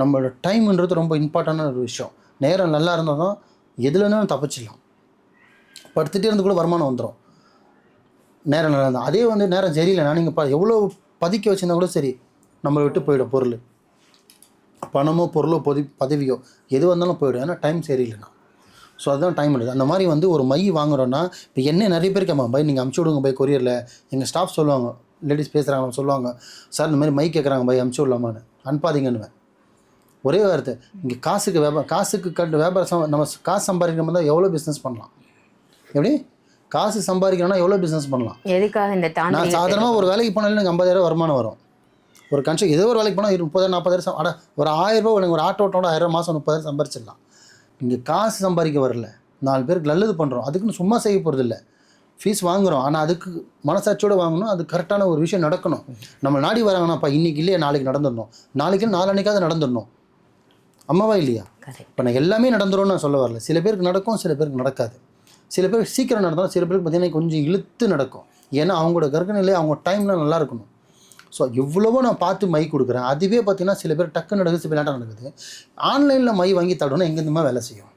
நம்மளோட டைம்ன்றது ரொம்ப இம்பார்ட்டண்டான ஒரு விஷயம். நேரம் நல்லா இருந்தால் தான் எதுலனாலும் தப்பிச்சிடலாம். படுத்துகிட்டே இருந்து கூட வருமானம் வந்துடும் நேரம் நல்லா இருந்தால் அதே வந்து நேரம் சரியில்லைனா நீங்கள் ப எவ்வளோ பதுக்கி வச்சுருந்தா கூட சரி நம்மளை விட்டு போயிடும் பொருள். பணமோ பொருளோ பொதி பதவியோ எது வந்தாலும் போயிடும். ஏன்னா டைம் சரியில்லைனா ஸோ அதுதான் டைம் இல்லை அந்த மாதிரி வந்து ஒரு மை வாங்குறோன்னா இப்போ என்ன நிறைய பேர் கேட்பாங்க பை நீங்கள் அமுச்சு விடுங்க பை கொரியரில் எங்கள் ஸ்டாஃப் சொல்லுவாங்க லேடிஸ் பேசுகிறாங்க சொல்லுவாங்க. சார் இந்த மாதிரி மை கேட்குறாங்க பை அமுச்சு விடலாமான்னு. அனுப்பாதீங்கன்னுவேன். ஒரே வார்த்தை. இங்கே காசுக்கு வியாபாரம் காசுக்கு கட்டு வியாபாரம் நம்ம காசு சம்பாதிக்கணும் தான் எவ்வளோ பிஸ்னஸ் பண்ணலாம்? எப்படி? காசு சம்பாதிக்கணும்னா எவ்வளோ பிஸ்னஸ் பண்ணலாம்? எதுக்காக இந்த நான் சாதாரணமாக ஒரு வேலைக்கு போனாலும் எனக்கு ஐம்பதாயிரம் வருமானம் வரும். ஒரு கன்ஸ்ட்ரக் ஏதோ ஒரு வேலைக்கு போனால் முப்பதாயிரம் நாற்பதாயிரம் அட ஒரு ஆயிரம் ரூபாய் எனக்கு ஒரு ஆட்டோ ஓட்டோட ஆயிரம் மாதம் முப்பதாயிரம் சம்பாரிச்சிடலாம். இங்கே காசு சம்பாதிக்க வரல. நாலு பேருக்கு நல்லது பண்ணுறோம் அதுக்குன்னு சும்மா செய்ய போகிறது இல்லை ஃபீஸ் வாங்குறோம். ஆனால் அதுக்கு மனசாட்சியோட வாங்கணும் அது கரெக்டான ஒரு விஷயம் நடக்கணும். நம்ம நாடி வராங்கன்னாப்பா இன்னைக்கு இல்லையா நாளைக்கு நடந்துடணும். நாளைக்கு நாளான்னைக்காவது நடந்துடணும். அம்மாவா இல்லையா? இப்போ நான் எல்லாமே நடந்துரும்னு நான் சொல்ல வரல. சில பேருக்கு நடக்கும் சில பேருக்கு நடக்காது. சில பேருக்கு சீக்கிரம் நடந்தாலும் சில பேருக்கு பார்த்தீங்கன்னா கொஞ்சம் இழுத்து நடக்கும். ஏன்னா அவங்களோட கர்ப்பநிலை அவங்க டைமில் நல்லா இருக்கணும். ஸோ எவ்வளவோ நான் பார்த்து மை கொடுக்குறேன். அதுவே பார்த்தீங்கன்னா சில பேர் டக்கு நடக்குது சில பேர் லேட்டாக நடக்குது. ஆன்லைனில் மை வாங்கி தடணும் எங்கேருந்துமா வேலை செய்யும்?